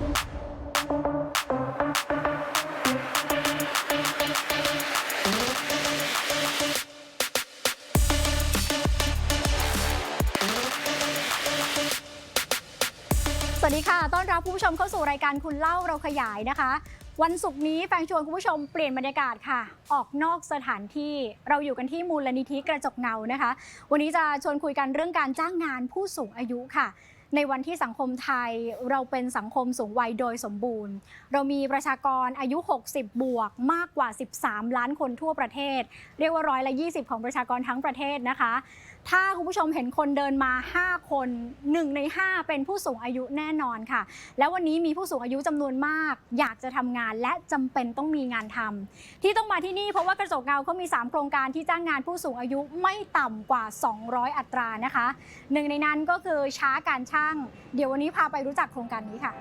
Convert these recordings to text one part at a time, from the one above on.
สวัสดีค่ะ ต้อนรับผู้ชมเข้าสู่รายการคุณเล่าเราขยายนะคะ วันศุกร์นี้แฟงชวนคุณผู้ชมเปลี่ยนบรรยากาศค่ะ ออกนอกสถานที่เราอยู่กันที่มูลนิธิกระจกเงานะคะ วันนี้จะชวนคุยกันเรื่องการจ้างงานผู้สูงอายุค่ะ ในวันที่สังคมไทยเราเป็นสังคมสูงวัยโดยสมบูรณ์ เรามีประชากรอายุ 60 บวกมากกว่า 13 ล้านคนทั่วประเทศ เรียกว่าร้อยละ 20 ของประชากรทั้งประเทศนะคะ ถ้าคุณผู้ชมเห็นคนเดินมา 5 คน 1 ใน 5 เป็นผู้สูงอายุแน่นอนค่ะ แล้ววันนี้มีผู้สูงอายุจำนวนมาก อยากจะทำงานและจำเป็นต้องมีงานทำที่ต้องมาที่นี่เพราะว่ากระจกเงาเขามี 3 โครงการที่จ้างงานผู้สูงอายุไม่ต่ำกว่า 200 อัตรานะคะหนึ่งในนั้นก็คือช้าการช่าง เดี๋ยววันนี้พาไปรู้จักโครงการนี้ค่ะ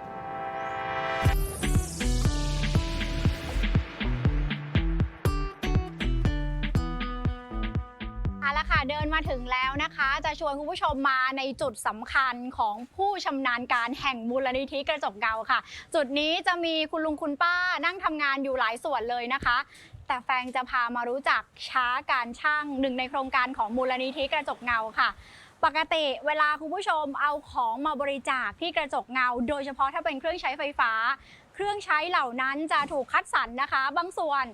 ค่ะเดินมาถึงแล้วนะคะ จะชวนคุณผู้ชมมาในจุดสำคัญของผู้ชำนาญการแห่งมูลนิธิกระจกเงาค่ะ จุดนี้จะมีคุณลุงคุณป้านั่งทำงานอยู่หลายส่วนเลยนะคะ แต่แฟงจะพามารู้จักช้าการช่างหนึ่งในโครงการของมูลนิธิกระจกเงาค่ะปกติเวลาคุณผู้ชมเอาของมาบริจาคที่กระจกเงา โดยเฉพาะถ้าเป็นเครื่องใช้ไฟฟ้า เครื่องใช้เหล่านั้นจะถูกคัดสรรนะคะ บางส่วน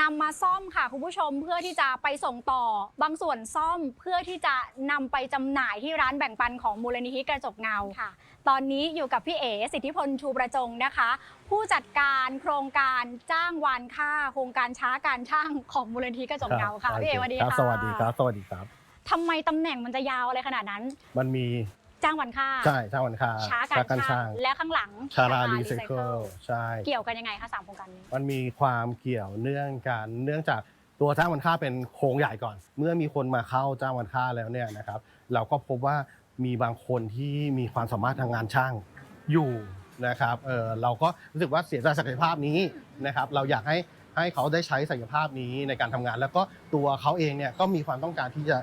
นำมาซ่อมค่ะคุณผู้ชมเพื่อที่จะไปส่งต่อ บางส่วนซ่อมเพื่อที่จะนำไปจำหน่ายที่ร้านแบ่งปันของมูลนิธิกระจกเงาค่ะ ตอนนี้อยู่กับพี่เอสิทธิพลชูประจงนะคะ ผู้จัดการโครงการจ้างวานค่า โครงการช้าการช่างของมูลนิธิกระจกเงาค่ะพี่เอสวัสดีครับค่ะสวัสดีครับสวัสดีครับทำไมตำแหน่งมันจะยาวอะไรขนาดนั้น มันมี จ้างวันค่า ใช่ช่างวันคาช้าการช่างและข้างหลังชารารีไซ Recycle เคิลใช่เกี่ยวกันยังไงคะสามโครงการนี้ มันมีความเกี่ยวเนื่องกันเนื่องจากตัวจ้างวันค่าเป็นโครงใหญ่ก่อน เมื่อมีคนมาเข้าจ้างวันค่าแล้วเนี่ยนะครับ เราก็พบว่ามีบางคนที่มีความสามารถทางงานช่างอยู่นะครับเออเราก็รู้สึกว่าเสียศักยภาพนี้นะครับ เราอยากให้ให้เขาได้ใช้ศักยภาพนี้ในการทำงาน แล้วก็ตัวเขาเองเนี่ยก็มีความต้องการที่จะ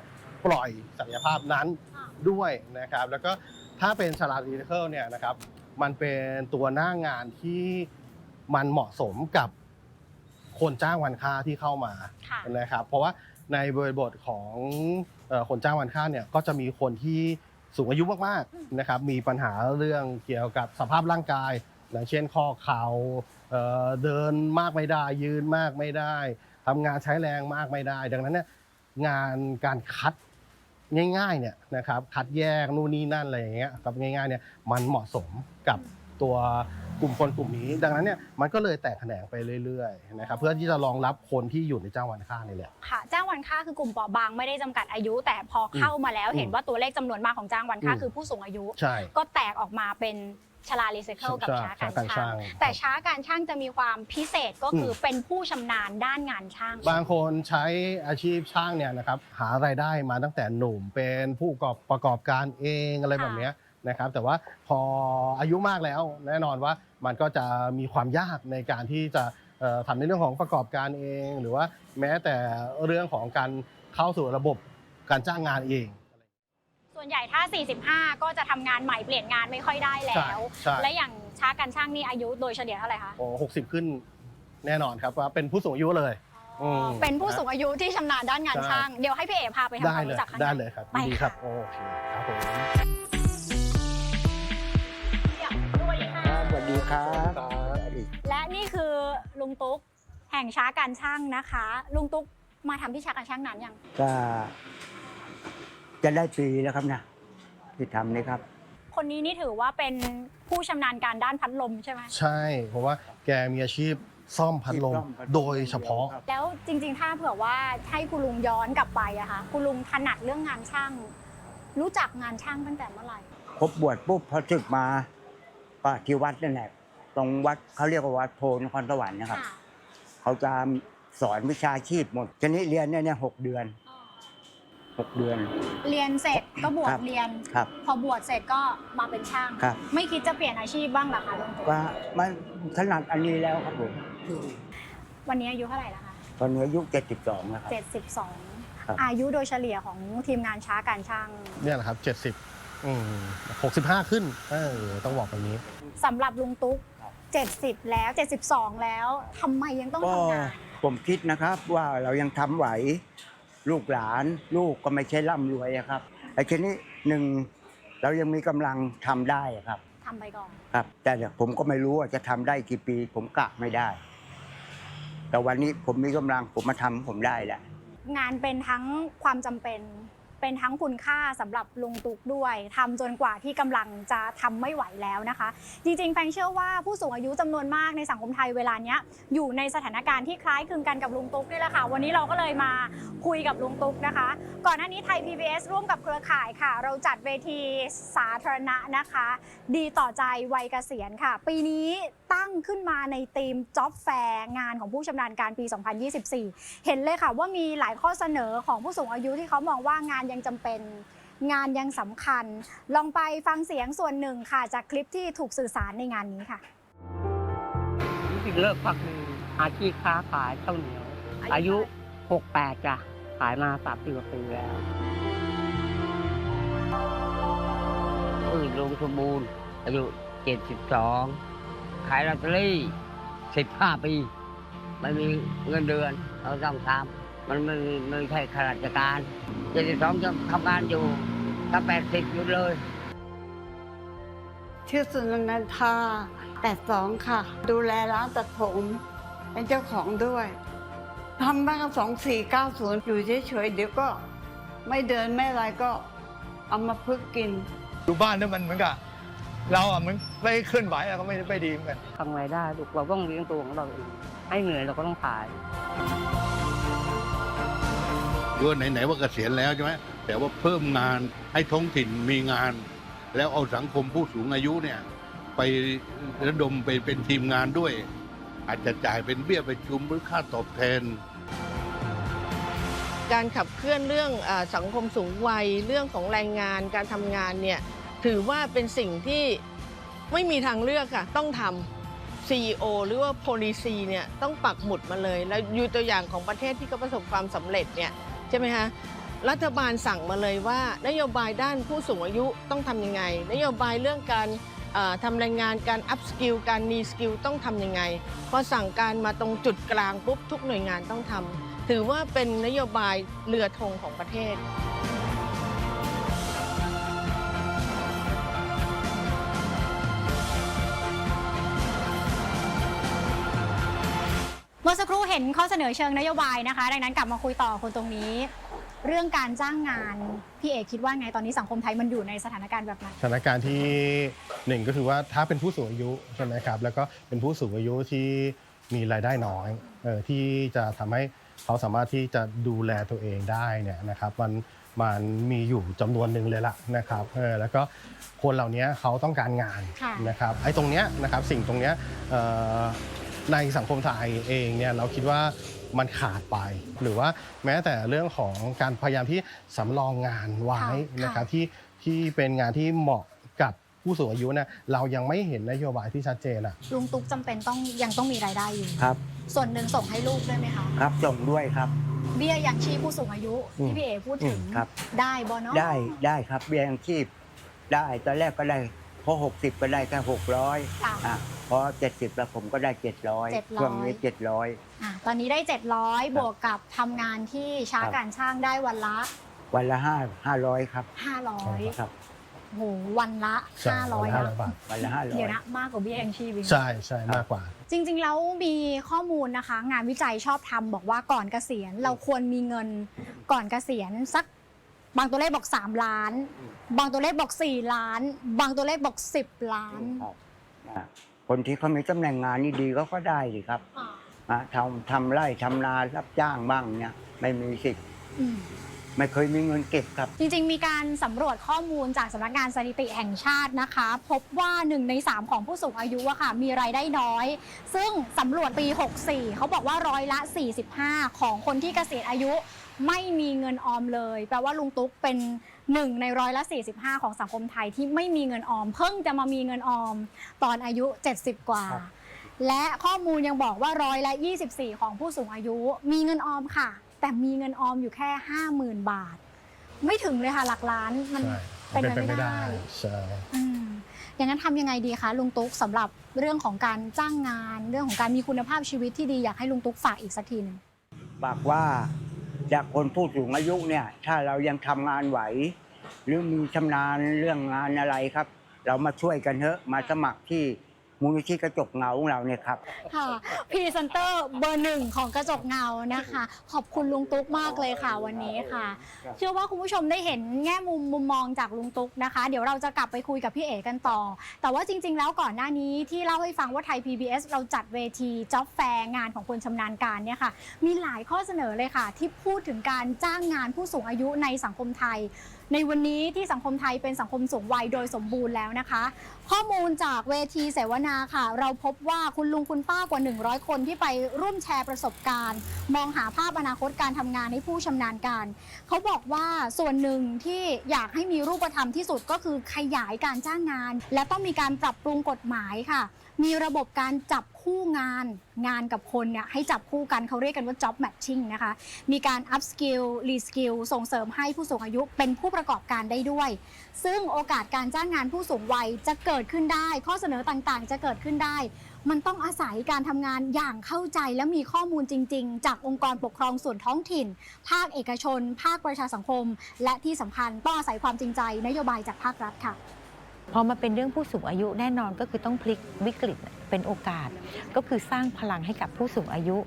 ปล่อยศักยภาพนั้น ด้วยนะครับ แล้วก็ถ้าเป็นชาลาดีเคิลเนี่ยนะครับ มันเป็นตัวหน้างานที่มันเหมาะสมกับคนจ้างวันค่าที่เข้ามาค่ะนะครับ เพราะว่าในบริบทของเอ่อคนจ้างวันค่าเนี่ยก็จะมีคนที่สูงอายุมากอืมๆนะครับ มีปัญหาเรื่องเกี่ยวกับสภาพร่างกายอย่างเช่นข้อเข่าเอ่อเดินมากไม่ได้ ยืนมากไม่ได้ทำงานใช้แรงมากไม่ได้ ดังนั้นเนี่ยงานการคัด ง่ายๆเนี่ยนะครับคัดแยกนู่นนี่นั่นอะไรอย่างเงี้ยครับง่ายๆเนี่ยมันเหมาะสมกับตัวกลุ่มคนกลุ่มนี้ ดังนั้นเนี่ยมันก็เลยแตกแขนงไปเรื่อยๆนะครับเพื่อที่จะรองรับคนที่อยู่ในจ้างวันค่านี่แหละค่ะจ้างวันค่าคือกลุ่มเปราะบางไม่ได้จำกัดอายุ แต่พอเข้ามาแล้วอืมเห็นว่าตัวเลขจำนวนมากของจ้างวันค่าอืมคือผู้สูงอายุใช่ก็แตกออกมาเป็น ชลารีไซเคิลกับใช่ช้าการช้าการช่าช่างงแต่ช้าการช่างจะมีความพิเศษก็คืออเป็นผู้ชำนาญด้านงานช่าง บางคนใช้อาชีพช่างเนี่ยนะครับหารายได้มาตั้งแต่หนุ่มเป็นผู้ประกอบประกอบการเองอะไรแบบเนี้ยนะครับแต่ว่าพออายุมากแล้วแน่นอนว่ามันก็จะมีความยากในการที่จะเอ่อทำในเรื่องของประกอบการเอง หรือว่าแม้แต่เรื่องของการเข้าสู่ระบบการจ้างงานเอง ส่วนใหญ่ถ้า 45 ก็จะทำงานใหม่เปลี่ยนงานไม่ค่อยได้แล้ว ใช่และอย่างช้าการช่างนี่อายุโดยเฉลี่ยเท่าไหร่คะโอ้หกสิบขึ้นแน่นอนครับว่าเป็นผู้สูงอายุเลย อืม เป็นผู้สูงอายุที่ชำนาญด้านงานใช่ช่าง เดี๋ยวให้พี่เอ๋พาไปทำได้ความเลยรู้จักข้างใน ได้เลยครับไปดีค่ะครับโอเคครับผมสวัสดีค่ะครับสวัสดีครับ และนี่คือลุงตุ๊กแห่งช้าการช่างนะคะ ลุงตุ๊กมาทำที่ช้าการช่างนานยังก็ จะได้ปีแล้วครับนะที่ทำนี่ครับ คนนี้นี่ถือว่าเป็นผู้ชำนาญการด้านพัดลมใช่ไหมใช่เพราะว่าแกมีอาชีพซ่อมพัดลมซ่อมพัดลม โดยเฉพาะครับแล้วจริง ๆ ถ้าเผื่อว่าให้คุณลุงย้อนกลับไปอะค่ะคุณลุงถนัดเรื่องงานช่าง รู้จักงานช่างตั้งแต่เมื่อไหร่ครบบวชปุ๊บพอศึกมาก็ที่วัดนั่นแหละตรงวัดเขาเรียกว่าวัดโพนครสวรรค์นะครับ ค่ะเขาจะสอนวิชาชีพหมดชนิดเรียนเนี่ยเนี่ยหกเดือน หกเดือน เรียนเสร็จก็บวชครับเรียน ครับพอบวชเสร็จก็มาเป็นช่าง ครับ ไม่คิดจะเปลี่ยนอาชีพบ้างเหรอคะลุงตุ๊กก็มันถนัดอันนี้แล้วครับผมวันนี้อายุเท่าไหร่แล้วคะตอนนี้อายุเจ็ดสิบสองแล้วครับเจ็ดสิบสองครับอายุโดยเฉลี่ยของทีมงานช้าการช่างเนี่ยแหละครับ70อืมหกสิบห้าขึ้นเออต้องบอกแบบนี้ สำหรับลุงตุ๊ก 70 แล้ว 72 แล้วทำไมยังต้องก็ทำงานผมคิดนะครับว่าเรายังทำไหว ลูกหลานลูกก็ไม่ใช่ร่ำรวยอะครับไอ้ทีนี้หนึ่งเรายังมีกำลังทำได้อะครับทำไปก่อนครับ แต่เนี่ยผมก็ไม่รู้ว่าจะทำได้กี่ปี ผมกะไม่ได้ แต่วันนี้ผมมีกำลังผมมาทำผมได้แหละงานเป็นทั้งความจำเป็น เป็นทั้งคุณค่าสำหรับลุงตุ๊กด้วยทำจนกว่าที่กำลังจะทำไม่ไหวแล้วนะคะ จริงๆแฟงเชื่อว่าผู้สูงอายุจำนวนมากในสังคมไทยเวลานี้อยู่ในสถานการณ์ที่คล้ายคลึงกันกับลุงตุ๊กนี่แหละค่ะ วันนี้เราก็เลยมาคุยกับลุงตุ๊กนะคะ ก่อนหน้านี้ไทย PBS ร่วมกับเครือข่ายค่ะ เราจัดเวทีสาธารณะนะคะ ดีต่อใจวัยเกษียณค่ะ ปีนี้ ตั้งขึ้นมาในธีม Job Fair งานของผู้ชำนาญการปี 2024 เห็นเลยค่ะว่ามีหลายข้อเสนอของผู้สูงอายุที่เขามองว่างานยังจำเป็นงานยังสำคัญ ลองไปฟังเสียงส่วนหนึ่งค่ะ จากคลิปที่ถูกสื่อสารในงานนี้ค่ะรู้สึกเลิกพักหนึ่งอาชีพค้าขายข้าวเหนียว อายุ 68 จ้ะ ขายมาสามสิบกว่าปีแล้วอื่นลงสมบูรณ์อายุ 72 ขายลอตเตอรี่15ปีไม่มีเงินเดือนเราต้องทำมันไม่ไม่ใช่ข้าราชการ72ยังทำงานอยู่ถ้า80อยู่เลยชื่อสุนันทา82ค่ะ ดูแลร้านตัดผม เป็นเจ้าของด้วยทำตั้งแต่2490อยู่เฉยๆเดี๋ยวก็ ไม่เดินไม่อะไรก็ เอามาพึกษ์กิน อยู่บ้านเนี่ยมันเหมือนกับ เราอะมันไม่เคลื่อนไหวอะก็ไม่ไม่ดีเหมือนกันทำไงได้ลูกเราต้องเลี้ยงตัวของเราเองให้เหนื่อยเราก็ต้องขายว่าไหนๆว่าเกษียณแล้วใช่ไหมแต่ว่าเพิ่มงานให้ท้องถิ่นมีงาน แล้วเอาสังคมผู้สูงอายุเนี่ย ไประดมไปเป็นทีมงานด้วย อาจจะจ่ายเป็นเบี้ยประชุมหรือค่าตอบแทน การขับเคลื่อนเรื่องอาสังคมสูงวัยเรื่องของแรงงานการทำงานเนี่ย ถือว่าเป็นสิ่งที่ไม่มีทางเลือกค่ะ ต้องทำ CEO หรือว่า policy เนี่ยต้องปักหมุดมาเลย แล้วอยู่ตัวอย่างของประเทศที่เขาประสบความสำเร็จเนี่ยใช่ไหมคะรัฐบาลสั่งมาเลยว่า นโยบายด้านผู้สูงอายุต้องทำยังไง นโยบายเรื่องการทำแรงงานการ up skill การ need skill ต้องทำยังไงพอสั่งการมาตรงจุดกลางปุ๊บทุกหน่วยงานต้องทำถือว่าเป็นนโยบายเรือธงของประเทศ มื่อสักครู่เห็นข้อเสนอเชิงนโยบายนะคะ ดังนั้นกลับมาคุยต่อคนตรงนี้ เรื่องการจ้างงานพี่เอกคิดว่าไงตอนนี้สังคมไทยมันอยู่ในสถานการณ์แบบไหนสถานการณ์ที่หนึ่งก็คือว่าถ้าเป็นผู้สูงอายุใช่ไหมครับแล้วก็เป็นผู้สูงอายุที่มีรายได้น้อยเออที่จะทำให้เขาสามารถที่จะดูแลตัวเองได้เนี่ยนะครับมันมันมีอยู่จำนวนหนึ่งเลยล่ะนะครับเออแล้วก็คนเหล่านี้เขาต้องการงานค่ะนะครับไอ้ตรงเนี้ยนะครับสิ่งตรงเนี้ยเอ่อ ในสังคมไทยเองเนี่ยเราคิดว่ามันขาดไป หรือว่าแม้แต่เรื่องของการพยายามที่สำรองงานไว้ค่ะนะครับที่ที่เป็นงานที่เหมาะกับผู้สูงอายุเนี่ยเรายังไม่เห็นนโยบายที่ชัดเจนอะลุงตุ๊กจำเป็นต้องยังต้องมีรายได้อยู่ ครับ ส่วนหนึ่งส่งให้ลูกด้วยไหมคะ ครับส่งด้วยครับ เบี้ยยังชีพผู้สูงอายุอืมที่พี่เอพูดถึงอืมครับ ได้บอเนาะได้ได้ครับเบี้ยยังชีพ ได้ตอนแรกก็ได้พอหกสิบก็ได้แค่หกร้อยค่ะอะ พอเจ็ดสิบแล้วผมก็ได้เจ็ดร้อย700 ช่วงนี้เจ็ดร้อย อะตอนนี้ได้ 700 บวกกับทำงานที่ช้าครับ การช่างได้วันละ วันละห้าห้าร้อยครับ500ครับโหวันละ ใช่500ห้านะร้อยบาทวันละห้าร้อเดี๋ยยวนะมากกว่าเบี้ยยังชีพอีก ใช่ใช่มากกว่า จริงๆ แล้วมีข้อมูลนะคะ งานวิจัยชอบทำบอกว่าก่อนเกษียณ เราควรมีเงินก่อนเกษียณสักบางตัวเลขบอก 3 ล้านบางตัวเลขบอก 4 ล้าน บางตัวเลขบอก 10 ล้าน ครับอะ คนที่เขามีตำแหน่งงานนี่ดีก็ก็ได้สิครับอะทำทำไร่ทำนารับจ้างบ้างเนี่ยไม่มีสิทธิ์อืม ไม่เคยมีเงินเก็บครับ จริงๆ มีการสำรวจข้อมูลจากสำนักงานสถิติแห่งชาตินะคะ พบว่า 1 ใน 3 ของผู้สูงอายุอะค่ะ มีรายได้น้อย ซึ่งสำรวจปี 64 เขาบอกว่าร้อยละ 45 ของคนที่เกษียณอายุ ไม่มีเงินออมเลย แปลว่าลุงตุ๊กเป็น หนึ่งในร้อยละ 45 ของสังคมไทยที่ไม่มีเงินออม เพิ่งจะมามีเงินออมตอนอายุ 70 กว่าครับและข้อมูลยังบอกว่าร้อยละ 24 ของผู้สูงอายุมีเงินออมค่ะ แต่มีเงินออมอยู่แค่ 50,000 บาท ไม่ถึงเลยค่ะหลักล้านมันใช่เป็นไปไม่ได้ใช่อืมอย่างนั้นทำยังไงดีคะลุงตุ๊กสำหรับเรื่องของการจ้างงาน เรื่องของการมีคุณภาพชีวิตที่ดีอยากให้ลุงตุ๊กฝากอีกสักทีหนึงบอกว่า จากคนผู้สูงอายุเนี่ย ถ้าเรายังทำงานไหว หรือมีชำนาญเรื่องงานอะไรครับ เรามาช่วยกันเถอะมาสมัครที่ มูลนิธิกระจกเงาของเราเนี่ยครับ ค่ะพรีเซนเตอร์เบอร์หนึ่งของกระจกเงานะคะ ขอบคุณลุงตุ๊กมากเลยค่ะวันนี้ค่ะครับเชื่อว่าคุณผู้ชมได้เห็นแง่มุมมุมมองจากลุงตุ๊กนะคะ เดี๋ยวเราจะกลับไปคุยกับพี่เอ๋กันต่อ แต่ว่าจริง ๆ แล้วก่อนหน้านี้ที่เล่าให้ฟังว่าไทย PBS เราจัดเวที Job Fair งานของคนชำนาญการเนี่ยค่ะ มีหลายข้อเสนอเลยค่ะ ที่พูดถึงการจ้างงานผู้สูงอายุในสังคมไทย ในวันนี้ที่สังคมไทยเป็นสังคมสูงวัยโดยสมบูรณ์แล้วนะคะ ข้อมูลจากเวทีเสวนาค่ะ เราพบว่าคุณลุงคุณป้ากว่า 100 คนที่ไปร่วมแชร์ประสบการณ์ มองหาภาพอนาคตการทำงานให้ผู้ชำนาญการ เขาบอกว่าส่วนหนึ่งที่อยากให้มีรูปธรรมที่สุดก็คือขยายการจ้างงาน และต้องมีการปรับปรุงกฎหมายค่ะ มีระบบการจับคู่งานงานกับคนเนี่ยให้จับคู่กันเขาเรียกกันว่า job matching นะคะ มีการ up skill re skill ส่งเสริมให้ผู้สูงอายุเป็นผู้ประกอบการได้ด้วย ซึ่งโอกาสการจ้างงานผู้สูงวัยจะเกิดขึ้นได้ ข้อเสนอต่างๆ จะเกิดขึ้นได้ มันต้องอาศัยการทำงานอย่างเข้าใจและมีข้อมูลจริง ๆ จากองค์กรปกครองส่วนท้องถิ่น ภาคเอกชน ภาคประชาสังคม และที่สำคัญต้องอาศัยความจริงใจนโยบายจากภาครัฐค่ะ พอมาเป็นเรื่องผู้สูงอายุแน่นอนก็คือต้องพลิกวิกฤตเป็นโอกาส ก็คือสร้างพลังให้กับผู้สูงอายุ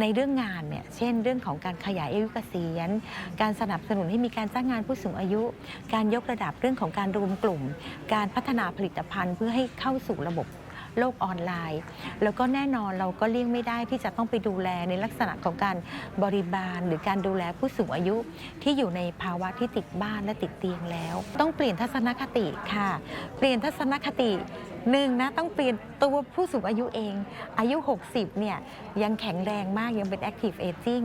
ในเรื่องงานเนี่ยเช่น เรื่องของการขยายอายุเกษียณ การสนับสนุนให้มีการจ้างงานผู้สูงอายุ การยกระดับเรื่องของการรวมกลุ่ม การพัฒนาผลิตภัณฑ์เพื่อให้เข้าสู่ระบบ โลกออนไลน์ แล้วก็แน่นอนเราก็เลี่ยงไม่ได้ที่จะต้องไปดูแลในลักษณะของการบริบาล หรือการดูแลผู้สูงอายุที่อยู่ในภาวะที่ติดบ้านและติดเตียงแล้ว ต้องเปลี่ยนทัศนคติค่ะ เปลี่ยนทัศนคติ หนึ่งนะต้องเปลี่ยนตัวผู้สูงอายุเอง อายุ 60เนี่ยยังแข็งแรงมากยังเป็น active aging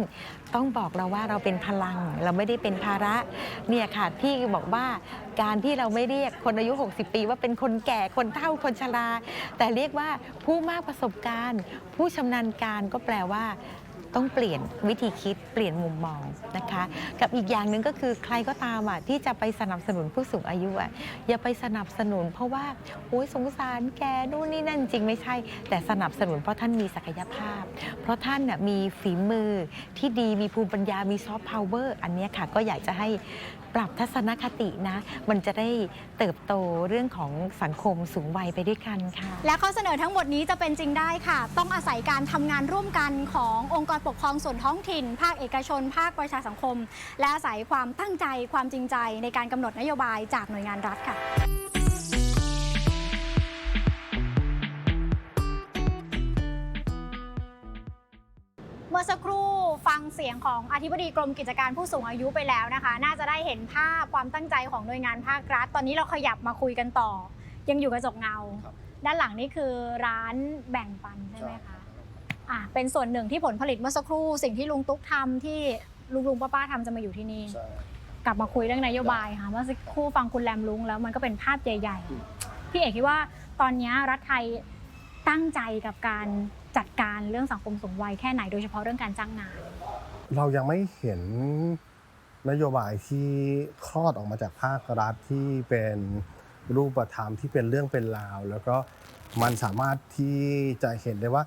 ต้องบอกเราว่าเราเป็นพลัง เราไม่ได้เป็นภาระเนี่ยค่ะที่บอกว่าการที่เราไม่เรียกคนอายุ 60 ปีว่าเป็นคนแก่คนเฒ่าคนชรา แต่เรียกว่าผู้มากประสบการณ์ ผู้ชำนาญการก็แปลว่า ต้องเปลี่ยนวิธีคิดเปลี่ยนมุมมองนะคะ กับอีกอย่างหนึ่งก็คือใครก็ตามอะที่จะไปสนับสนุนผู้สูงอายุอะอย่าไปสนับสนุน เพราะว่าโอ้ยสงสารแกนู่นนี่นั่นจริงไม่ใช่ แต่สนับสนุนเพราะท่านมีศักยภาพ เพราะท่านน่ยมีฝีมือที่ดีมีภูมิปัญญามีซอฟต์พาวเวอร์อันนี้ค่ะก็อยากจะให้ ปรับทัศนคตินะ มันจะได้เติบโตเรื่องของสังคมสูงวัยไปด้วยกันค่ะ และข้อเสนอทั้งหมดนี้จะเป็นจริงได้ค่ะ ต้องอาศัยการทำงานร่วมกันขององค์กรปกครองส่วนท้องถิ่น ภาคเอกชน ภาคประชาสังคม และอาศัยความตั้งใจความจริงใจในการกำหนดนโยบายจากหน่วยงานรัฐค่ะเมื่อสักครู่ ฟังเสียงของอธิบดีกรมกิจการผู้สูงอายุไปแล้วนะคะ น่าจะได้เห็นภาพความตั้งใจของหน่วยงานภาครัฐ ตอนนี้เราขยับมาคุยกันต่อ ยังอยู่กระจกเงา ด้านหลังนี่คือร้านแบ่งปันใช่ไหมคะอะเป็นส่วนหนึ่งที่ผลผลิตเมื่อสักครู่ สิ่งที่ลุงตุ๊กทำที่ลุงลุงป้าป้าๆทำจะมาอยู่ที่นี่ กลับมาคุยเรื่องนโยบายค่ะเมื่อสักครู่ฟังคุณแรมลุงแล้วมันก็เป็นภาพใหญ่ๆพี่เอกคิดว่าตอนนี้รัฐไทยตั้งใจกับการจัดการเรื่องสังคมสูงวัยแค่ไหนโดยเฉพาะเรื่องการจ้างงาน เรายังไม่เห็นนโยบายที่คลอดออกมาจากภาครัฐที่เป็นรูปธรรมที่เป็นเรื่องเป็นราว แล้วก็มันสามารถที่จะเห็นได้ว่า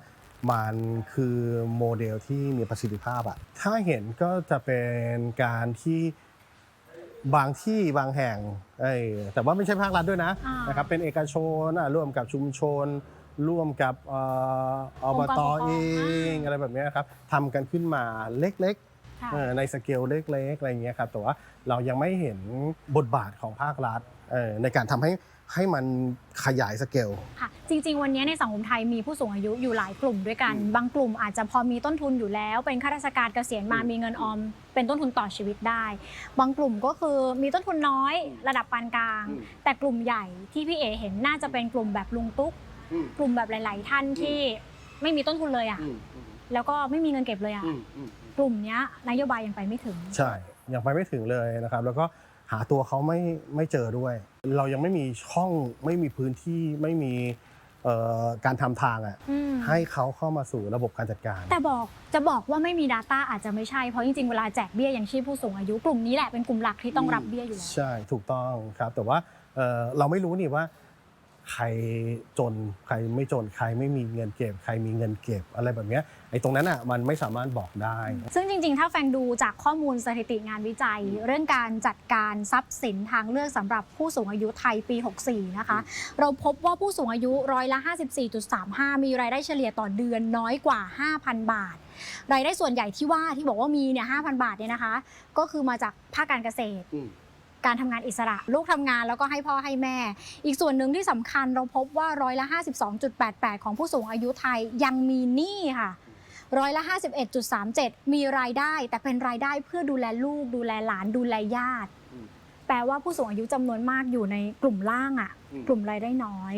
มันคือโมเดลที่มีประสิทธิภาพอะถ้าเห็นก็จะเป็นการที่บางที่บางแห่งเอ้ยแต่ว่าไม่ใช่ภาครัฐด้วยนะอ่านนะครับเป็นเอกชนอะร่วมกับชุมชน ร่วมกับเอ่ออบตเองอะไรแบบเนี้ยครับทำกันขึ้นมาเล็กๆค่ะเออในสเกลเล็กๆอะไรอย่างเงี้ยครับแต่ว่าเรายังไม่เห็นบทบาทของภาครัฐเออในการทำให้ให้มันขยายสเกล ค่ะจริง ๆ วันนี้ในสังคมไทยมีผู้สูงอายุอยู่หลายกลุ่มด้วยกันบางกลุ่มอาจจะพอมีต้นทุนอยู่แล้ว เป็นข้าราชการเกษียณมามีเงินออม เป็นต้นทุนต่อชีวิตได้ บางกลุ่มก็คือมีต้นทุนน้อยระดับปานกลางอืมแต่กลุ่มใหญ่ที่พี่เอเห็นน่าจะเป็นกลุ่มแบบลุงตุ๊ก กลุ่มแบบหลาย ๆ ท่านที่ไม่มีต้นทุนเลยอะแล้วก็ไม่มีเงินเก็บเลยอะกลุ่มเนี้ยนโยบายยังไปไม่ถึง ใช่ยังไปไม่ถึงเลยนะครับ แล้วก็หาตัวเขาไม่ไม่เจอด้วย เรายังไม่มีช่องไม่มีพื้นที่ไม่มีเอ่อการทำทางอะอืมให้เขาเข้ามาสู่ระบบการจัดการ แต่บอกจะบอกว่าไม่มี Data อาจจะไม่ใช่ เพราะจริง ๆ เวลาแจกเบี้ยยังชีพผู้สูงอายุกลุ่มนี้แหละเป็นกลุ่มหลักที่ต้องรับเบี้ยอยู่แล้ว ใช่ถูกต้องครับ แต่ว่าเอ่อเราไม่รู้นี่ว่า ใครจนใครไม่จนใครไม่มีเงินเก็บ ใครมีเงินเก็บอะไรแบบเนี้ยไอ้ตรงนั้นอะมันไม่สามารถบอกได้ ซึ่งจริง ๆ ถ้าแฟงดูจากข้อมูลสถิติงานวิจัย เรื่องการจัดการทรัพย์สินทางเลือกสำหรับผู้สูงอายุไทยปี 64 นะคะ เราพบว่าผู้สูงอายุร้อยละ 54.35 มีรายได้เฉลี่ยต่อเดือนน้อยกว่า 5,000 บาทรายได้ส่วนใหญ่ที่ว่าที่บอกว่ามีเนี่ย5,000บาทเนี่ยนะคะ ก็คือมาจากภาคการเกษตรอืม การทำงานอิสระ ลูกทำงานแล้วก็ให้พ่อให้แม่ อีกส่วนหนึ่งที่สำคัญเราพบว่าร้อยละ 52.88 ของผู้สูงอายุไทยยังมีหนี้ค่ะร้อยละ 51.37 มีรายได้ แต่เป็นรายได้เพื่อดูแลลูก ดูแลหลานดูแลญาติอืมแปลว่าผู้สูงอายุจำนวนมากอยู่ในกลุ่มล่างอะ่ะอืมกลุ่มรายได้น้อย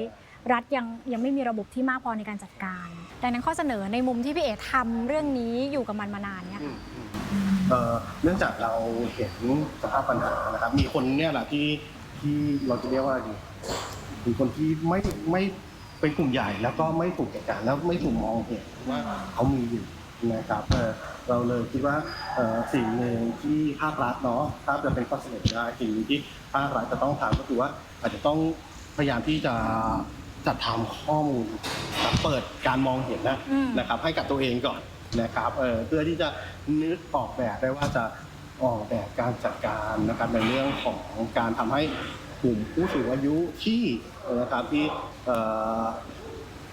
รัฐยังยังไม่มีระบบที่มากพอในการจัดการ ดังนั้นข้อเสนอในมุมที่พี่เอ๋ทำเรื่องนี้อยู่กับมันมานานเนี่ยค่ะ เนื่องจากเราเห็นสภาพปัญหานะครับ มีคนเนี่ยแหละที่ที่เราจะเรียกว่าดีเป็นคนที่ไม่ไม่เป็นกลุ่มใหญ่แล้วก็ไม่ถูกจัดการแล้วไม่ถูกมองเห็นว่าเขามีอยู่นะครับเออเราเลยคิดว่าเอ่อสิ่งหนึ่งที่ภาครัฐเนาะถ้าจะเป็นข้อเสนอได้สิ่งหนึ่งที่ภาครัฐจะต้องทำก็คือว่าอาจจะต้องพยายามที่จะ จัดทำข้อมูลแบบเปิดการมองเห็นนะอืม นะครับ ให้กับตัวเองก่อนนะครับเออเพื่อที่จะนึกออกแบบได้ว่าจะออกแบบการจัดการนะครับในเรื่องของการทำให้กลุ่มผู้สูงอายุที่นะครับที่เอ่อ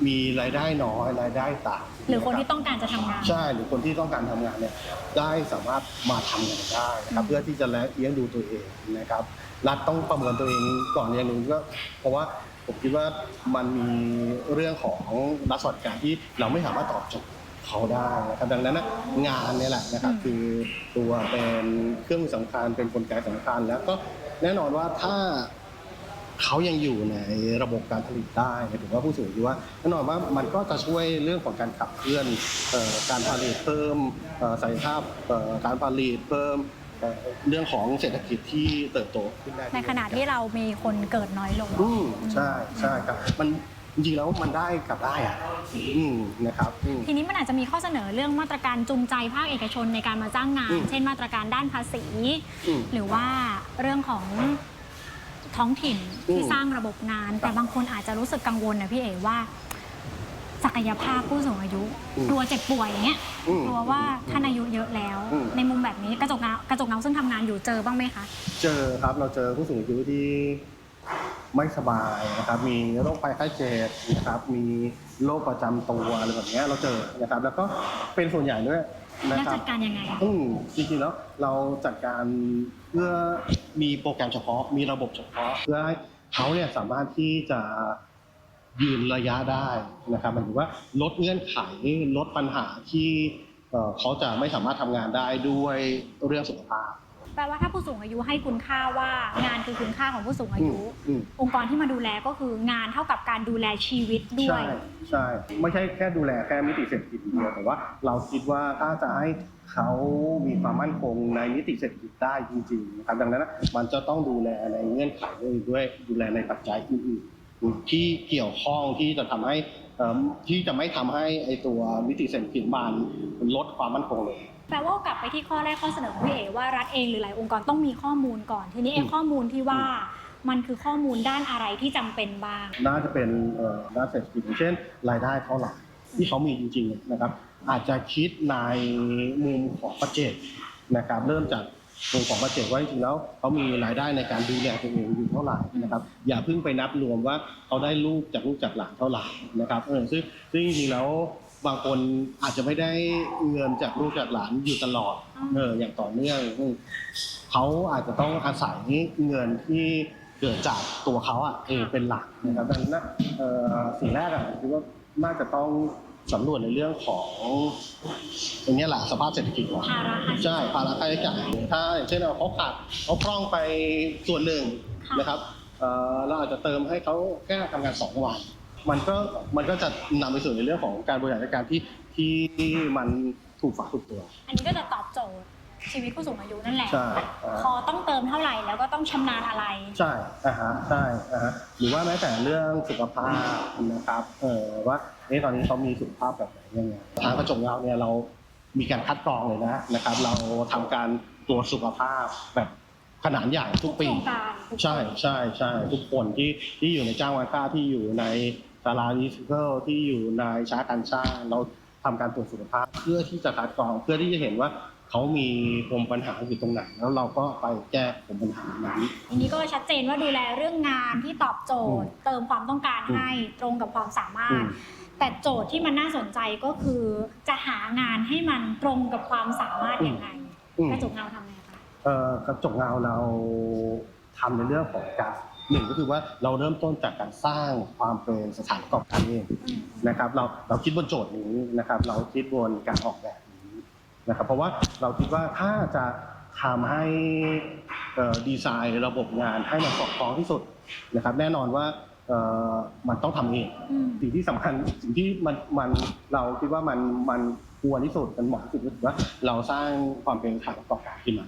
มีรายได้น้อยรายได้ต่ำหรือคนที่ต้องการจะทำงาน ใช่หรือคนที่ต้องการทำงานเนี่ยได้สามารถมาทำงานได้นะครับเพื่อที่จะเลี้ยงดูตัวเองนะครับรัฐต้องประเมินตัวเองก่อนอย่างหนึ่งก็เพราะว่า ผมคิดว่ามันมีเรื่องของรัฐสวัสดิการที่เราไม่สามารถตอบโจทย์เขาได้นะครับดังนั้นนะงานเนี่ยแหละนะครับอืมคือตัวเป็นเครื่องมือสำคัญเป็นกลไกสำคัญ แล้วก็แน่นอนว่าถ้าเขายังอยู่ในระบบการผลิตได้หมายถึงว่าผู้สูงอายุว่าแน่นอนว่ามันก็จะช่วยเรื่องของการขับเคลื่อนเอ่อการผลิตเพิ่มเอ่อศักยภาพเอ่อการผลิตเพิ่ม เอ่อเรื่องของเศรษฐกิจที่เติบโตขึ้นได้ในขณะที่เรามีคนเกิดน้อยลง อืมใช่ใช่ครับ มันจริงๆแล้วมันได้กับได้อะอืมนะครับอืม ทีนี้มันอาจจะมีข้อเสนอเรื่องมาตรการจูงใจภาคเอกชนในการมาจ้างงาน อืม เช่นมาตรการด้านภาษี อืม หรือว่าเรื่องของท้องถิ่นที่อืมสร้างระบบงาน แต่บางคนอาจจะรู้สึกกังวลนะพี่เอ๋ว่า ศักยภาพผู้สูงอายุกลัวเจ็บป่วยอย่างเงี้ยอืมกลัวว่าท่านอายุเยอะแล้ว อืม ในมุมแบบนี้กระจกเงากระจกเงาซึ่งทำงานอยู่เจอบ้างไหมคะเจอครับเราเจอผู้สูงอายุที่ไม่สบายนะครับ มีโรคภัยไข้เจ็บนะครับ มีโรคประจำตัวอะไรแบบเนี้ยเราเจอนะครับ แล้วก็เป็นส่วนใหญ่ด้วยนะแล้วครับจัดการยังไงอืมจริงๆแล้วเราจัดการเพื่อมีโปรแกรมเฉพาะมีระบบเฉพาะ เพื่อให้เขาเนี่ยสามารถที่จะ ยืนระยะได้นะครับหมายถึงว่าลดเงื่อนไขลดปัญหาที่เอ่อเขาจะไม่สามารถทำงานได้ด้วยเรื่องสุขภาพแปลว่าถ้าผู้สูงอายุให้คุณค่าว่างานคือคุณค่าของผู้สูงอายุอืมองค์กรที่มาดูแลก็คืองานเท่ากับการดูแลชีวิตด้วใช่ยใช่ไม่ใช่แค่ดูแลแค่มิติเศรษฐกิจอย่างเดียวแต่ว่าเราคิดว่าถ้าจะให้เขามีความมั่นคงในมิติเศรษฐกิจได้จริงๆนะครับดังนั้นนะมันจะต้องดูแลในเงื่อนไขอื่นด้วยดูแลในปัจจัยอื่นๆ ที่เกี่ยวข้องที่จะทำให้เอิ่มที่จะไม่ทำให้ไอตัวมิติเศรษฐกิจมันลดความมั่นคงลงแปลว่ากลับไปที่ข้อแรกข้อเสนอของพี่เอว่ารัฐเองหรือหลายองค์กรต้องมีข้อมูลก่อน ทีนี้ไอ้อืมข้อมูลที่ว่ามันคือข้อมูลด้านอะไรที่จำเป็นบ้าง น่าจะเป็นเอ่อด้านเศรษฐกิจอย่างเช่น รายได้เท่าไหร่ที่เขามีจริงๆนะครับ อาจจะคิดในมุมของปัจเจกนะครับเริ่มจาก มุมของปัจเจกว่าจริงๆแล้วเขามีรายได้ในการดูแลตัวเองอยู่เท่าไหร่นะครับ อย่าเพิ่งไปนับรวมว่าเขาได้ลูกจากลูกจากหลานเท่าไหร่นะครับเออซึ่งซึ่งจริงๆแล้วบางคนอาจจะไม่ได้เงินจากลูกจากหลานอยู่ตลอดเอออย่างต่อเนื่องเขาอาจจะต้องอาศัยเงินที่เกิดจากตัวเขาอะเออเป็นหลักนะครับดังนั้นเอ่อสิ่งแรกอะผมคิดว่าน่าจะต้อง สำรวจในเรื่องของตรงนี้ยแหละสภาพเศรษฐกิจก่อนภาระค่าใช้ใช่ภาระค่าใช้จ่ายถ้าอย่างเช่นเราเขาขาดเขาพร่องไปส่วนหนึ่งค่ะนะครับเอ่อเราอาจจะเติมให้เขาแค่ทำงานสองวันมันก็มันก็จะนำไปสู่ในเรื่องของการบริหารจัดการที่ที่มันถูกฝาถูกตัว อันนี้ก็จะตอบโจทย์ ชีวิตผู้สูงอายุนั่นแหละ ใช่อ่าพอต้องเติมเท่าไหร่แล้วก็ต้องชำนาญอะไร ใช่อ่าฮะใช่อ่าฮะหรือว่าแม้แต่เรื่องสุขภาพนะครับ เออว่าเอ๊ะตอนนี้เขามีสุขภาพแบบไหนยังไงทางกระจกเงาเนี่ยเรามีการคัดกรองเลยนะนะครับ เราทำการตรวจสุขภาพแบบขนาดใหญ่ทุกปี โครงการทุกใช่ใช่ใช่ทุกคนที่ที่อยู่ในจ้างวันค่าที่อยู่ในศาลาดิจิทัลที่อยู่ในช้าการช่างเราทำการตรวจสุขภาพ เพื่อที่จะคัดกรองเพื่อที่จะเห็นว่า เขามีปมปัญหาอยู่ตรงไหนแล้วเราก็ไปแก้ปมปัญหานั้นทีนี้ก็ชัดเจนว่าดูแลเรื่องงานที่ตอบโจทย์ เติมความต้องการอืมให้ตรงกับความสามารอืถมแต่โจทย์ที่มันน่าสนใจก็คือ จะหางานให้มันตรงกับความสามารถยังไงอืม กระจกเงาทำไงคะเอ่อกระจกเงาเราทำในเรื่องของการหนึ่งก็คือว่าเราเริ่มต้นจากการสร้างความเป็นสถานประกอบการเอง อืม นะครับเราเราคิดบนโจทย์นี้นะครับเราคิดบนการออกแบบ นี้นะครับเพราะว่าเราคิดว่าถ้าจะทำให้เอ่อดีไซน์ระบบงานให้มันสอดคล้องที่สุดนะครับแน่นอนว่าเอ่อมันต้องทำเองอืมสิ่งที่สำคัญสิ่งที่มันมันเราคิดว่ามันมันควรที่สุดมันเหมาะที่สุดก็คือว่าเราสร้างความเป็นสถานประกอบการขึ้นมา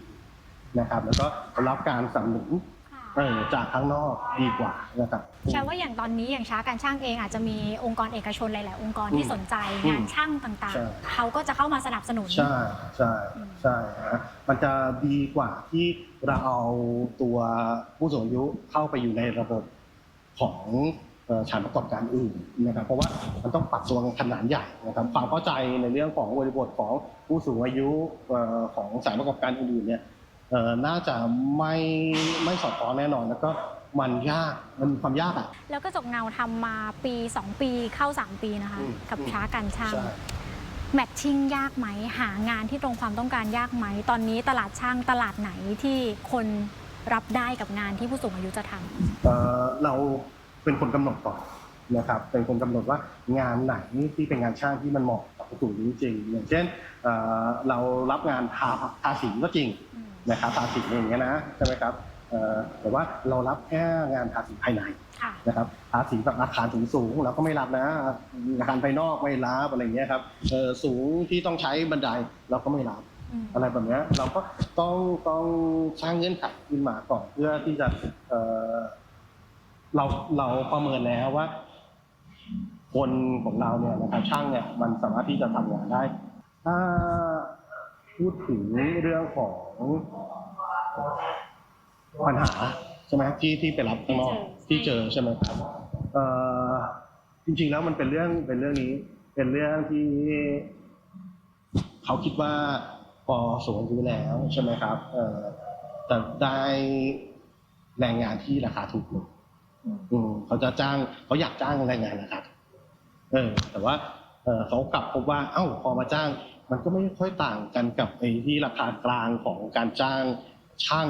นะครับ แล้วก็รับการสนับสนุนค่ะ เออจากข้างนอกดีกว่านะครับ แชร์ว่าอย่างตอนนี้อย่างช้าการช่างเองอาจจะมีองค์กรเอกชนหลาย ๆ องค์กรที่อืมสนใจอืมงานช่างต่าง ใช่ ๆ เขาก็จะเข้ามาสนับสนุน ใช่ใช่อืมใช่ฮะมันจะดีกว่าที่เราเอาตัวผู้สูงอายุเข้าไปอยู่ในระบบของเอ่อสถานประกอบการอื่นนะครับ เพราะว่ามันต้องปรับตัวกันขนาดใหญ่นะครับความเข้าใจในเรื่องของบริบทของผู้สูงอายุเอ่อของสถานประกอบการอื่นๆเนี่ยเอ่อ น่าจะไม่ไม่สอดคล้องแน่นอน แล้วก็มันยากมันมีความยากอะ แล้วกระจกเงาทำมาปี 2 ปีเข้า 3 ปีนะคะ อืมกับอืม ช้าการช่าง ใช่ แมทชิ่งยากไหม หางานที่ตรงความต้องการยากไหม ตอนนี้ตลาดช่างตลาดไหนที่คนรับได้กับงานที่ผู้สูงอายุจะทำเอ่อเราเป็นคนกำหนดก่อนนะครับ เป็นคนกำหนดว่างานไหนที่เป็นงานช่างที่มันเหมาะกับผู้สูงอายุจริงๆอย่างเช่นเอ่อเรารับงานทาทาสีก็จริง นะครับทาสีอย่างเงี้ยนะใช่ไหมครับเอ่อแต่ว่าเรารับแค่งานทาสีภายในค่ะนะครับทาสีแบบอาคารสูงสูงๆเราก็ไม่รับนะอาคารภายนอกไม่รับอะไรเงี้ยครับเอ่อสูงที่ต้องใช้บันไดเราก็ไม่รับอืมอะไรแบบเนี้ยเราก็ต้องต้องสร้างเงื่อนไขขึ้นมาก่อนเพื่อที่จะเอ่อเราเราประเมินแล้วว่า คนของเราเนี่ยนะครับช่างเนี่ยมันสามารถที่จะทำงานได้ถ้า พูดถึงเรื่องของปัญหาใช่ไหมที่ที่ไปรับข้างนอกที่ที่เจเจออใช่ไหมครับเอ่อจริง ๆ แล้วมันเป็นเรื่องเป็นเรื่องนี้ เป็นเรื่องที่ เขาคิดว่าพอสูงอายุแล้วใช่ไหมครับ เอ่อแต่ได้แรงงานที่ราคาถูกลงอืมเขาจะจ้างเขาอยากจ้างแรงงานราคาถูกเออ แต่ว่า เออเขากลับพบว่า เอ้าพอมาจ้าง มันก็ไม่ค่อยต่างกันกับไอ้ที่ราคากลางของการจ้างช่าง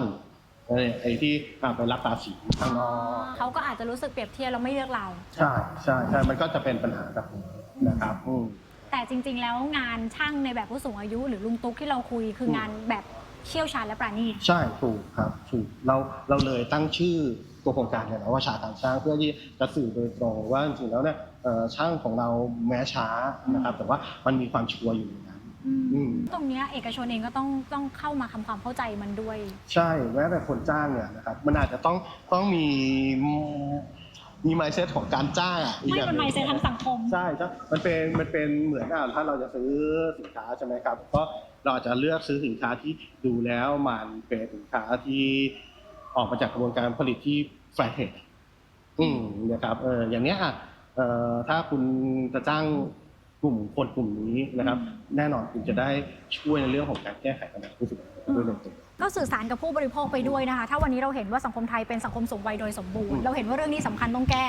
เออไอ้ที่อะไปรับตาสีข้างนอกเขาก็อาจจะรู้สึกเปรียบเทียบแล้วไม่เลือกเรา ใช่ใช่ใช่มันก็จะเป็นปัญหาแบบนี้นะครับอืมแต่จริง ๆ แล้วงานช่างในแบบผู้สูงอายุหรือลุงตุ๊กที่เราคุยคือมงานแบบเชี่ยวชาญและประณีตใช่ถูกครับถูกเราเราเลยตั้งชื่อตัวโครงการเนี่ยนะว่าชาการช่างเพื่อที่จะสื่อโดยตรงว่าจริงๆแล้วเนี่ยเอ่อช่างของเราแม้ช้านะครับแต่ว่ามันมีความชัวร์อยู่ในนั้น อืม ตรงเนี้ยเอกชนเองก็ต้องต้องเข้ามาทำความเข้าใจมันด้วย ใช่แม้แต่คนจ้างเนี่ยนะครับมันอาจจะต้องต้องมีมีไมเซ็ตของการจ้างอะอีกไม่อย่างเป็นหไมนึ่งเซ็ตทางสังคม ใช่ใช่มันเป็น มันเป็นเหมือนอะถ้าเราจะซื้อสินค้าใช่ไหมครับเพราะเราอาจจะเลือกซื้อสินค้าที่ดูแล้วมันเป็นสินค้าที่ออกมาจากกระบวนการผลิตที่แฟร์เทรดอืมนะครับ เอออย่างเนี้ยอะเอ่อถ้าคุณจะจ้างก ลุ่มคนกลุ่มนี้นะครับ แน่นอนคุณจะได้ช่วยในเรื่องของการแก้ไขปัญหาผู้สูงอายุด้วยโดยตรงก็สื่อสารกับผู้บริโภคไปด้วยนะคะ ถ้าวันนี้เราเห็นว่าสังคมไทยเป็นสังคมสูงวัยโดยสมบูรอืณ์มเราเห็นว่าเรื่องนี้สำคัญต้องแก้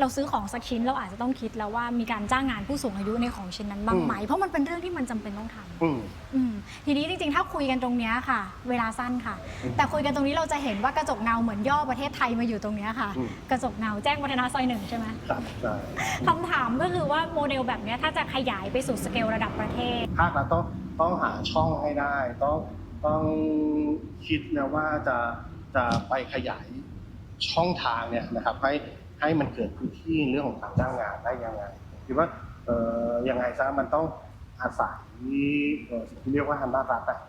เราซื้อของสักชิ้นเราอาจจะต้องคิดแล้วว่ามีการจ้างงานผู้สูงอายุในของชิ้นนั้นบ้างไหม เพราะมันเป็นเรื่องที่มันจำเป็นต้องทำ อืม อืมทีนี้จริงๆ ถ้าคุยกันตรงเนี้ยค่ะ เวลาสั้นค่ะอืมแต่คุยกันตรงนี้เราจะเห็นว่ากระจกเงาเหมือนย่อประเทศไทยมาอยู่ตรงเนี้ยค่ะ อืม กระจกเงาแจ้งวัฒนะซอยหนึ่งใช่ไหมครับใช่คำถามก็คือว่าโมเดลแบบเนี้ยถ้าจะขยายไปสู่สเกลระดับประเทศ ภาครัฐต้องต้องหาช่องให้ได้ ต้องต้องคิดนะว่าจะจะไปขยายช่องทางเนี่ยนะครับให้ ให้มันเกิดพื้นที่เรื่องของการจ้างงานได้ยังไงคิดว่าเอ่อยังไงซะมันต้องอาศัยเอ่อสิ่งที่เรียกว่าอำนาจรัฐอะ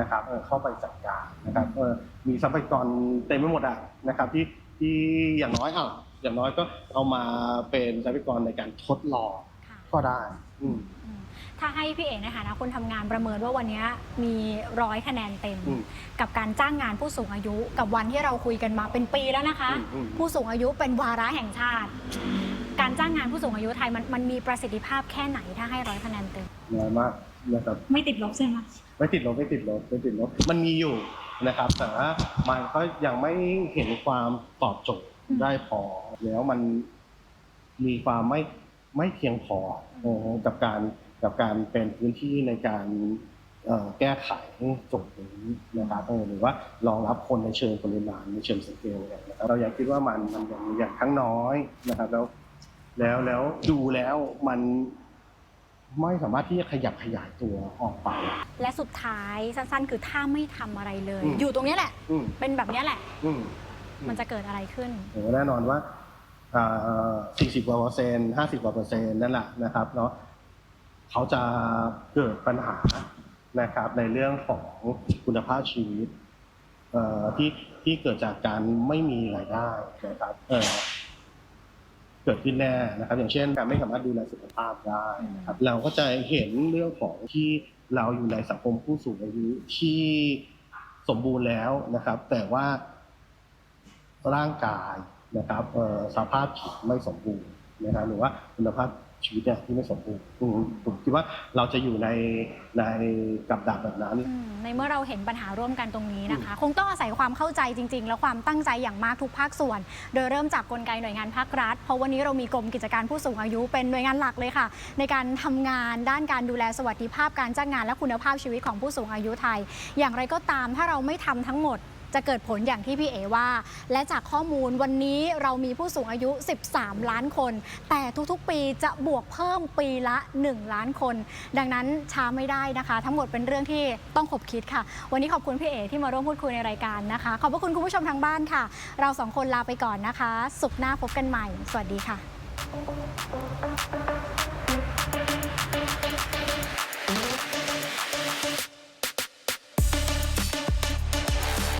นะครับเออเข้าไปจัดการนะครับเออมีทรัพยากรเต็มไปหมดอะนะครับที่ที่อย่างน้อยอะอย่างน้อยก็เอามาเป็นทรัพยากรในการทดลองค่ะก็ได้อืมอืม ถ้าให้พี่เอกในฐานะคนทำงานประเมินว่าวันนี้มีร้อยคะแนนเต็ม อืมกับการจ้างงานผู้สูงอายุกับวันที่เราคุยกันมาเป็นปีแล้วนะคะ อืมอืม ผู้สูงอายุเป็นวาระแห่งชาติ การจ้างงานผู้สูงอายุไทยมันมันมีประสิทธิภาพแค่ไหนถ้าให้ร้อยคะแนนเต็ม น้อยมากนะครับไม่ติดลบใช่ไหม ไม่ติดลบไม่ติดลบไม่ติดลบมันมีอยู่นะครับ แต่ว่ามันก็ยังไม่เห็นความตอบโจทย์ได้พอ แล้วมันมีความไม่ไม่เพียงพอเออกับการ กับการเป็นพื้นที่ในการเอ่อแก้ไขโจทย์นี้นะครับเออหรือว่ารองรับคนในเชิงปริมาณในเชิงสเกลเนี่ยนะครับเราอยากคิดว่ามันมันยังอย่างทั้งน้อยนะครับ แล้วแล้วแล้วดูแล้วมันไม่สามารถที่จะขยับขยายตัวออกไป และสุดท้ายสั้นๆ คือถ้าไม่ทำอะไรเลยอืมอยู่ตรงเนี้ยแหละอืมเป็นแบบเนี้ยแหละอืมมันจะเกิดอะไรขึ้นโอ้แน่นอนว่าสี่สิบกว่าเปอร์เซ็นต์ห้าสิบกว่าเปอร์เซ็นต์นั่นแหละนะครับเนาะ เขาจะเกิดปัญหานะครับในเรื่องของคุณภาพชีวิตที่ที่เกิดจากการไม่มีรายได้นะครับเกิดขึ้นแน่นะครับ อย่างเช่นการไม่สามารถดูแลสุขภาพได้นะครับเราก็จะเห็นเรื่องของที่เราอยู่ในสังคมผู้สูงอายุที่สมบูรณ์แล้วนะครับ แต่ว่าร่างกายนะครับสภาพจิตไม่สมบูรณ์นะครับหรือว่าคุณภาพ ชีวิตเนี่ยที่ไม่สมบูรณ์อืมผมคิดว่าเราจะอยู่ในในกับดักแบบนั้น อืมในเมื่อเราเห็นปัญหาร่วมกันตรงนี้นะคะ คงต้องอาศัยความเข้าใจจริง ๆ และความตั้งใจอย่างมากทุกภาคส่วน โดยเริ่มจากกลไกหน่วยงานภาครัฐ เพราะวันนี้เรามีกรมกิจการผู้สูงอายุเป็นหน่วยงานหลักเลยค่ะ ในการทำงานด้านการดูแลสวัสดิภาพการจ้างงานและคุณภาพชีวิตของผู้สูงอายุไทย อย่างไรก็ตามถ้าเราไม่ทำทั้งหมด จะเกิดผลอย่างที่พี่เอว่า และจากข้อมูลวันนี้เรามีผู้สูงอายุ 13 ล้านคน แต่ทุกๆปีจะบวกเพิ่มปีละ 1 ล้านคน ดังนั้นช้าไม่ได้นะคะ ทั้งหมดเป็นเรื่องที่ต้องขบคิดค่ะ วันนี้ขอบคุณพี่เอที่มาร่วมพูดคุยในรายการนะคะ ขอบพระคุณคุณผู้ชมทางบ้านค่ะ เราสองคนลาไปก่อนนะคะ สุขหน้าพบกันใหม่ สวัสดีค่ะ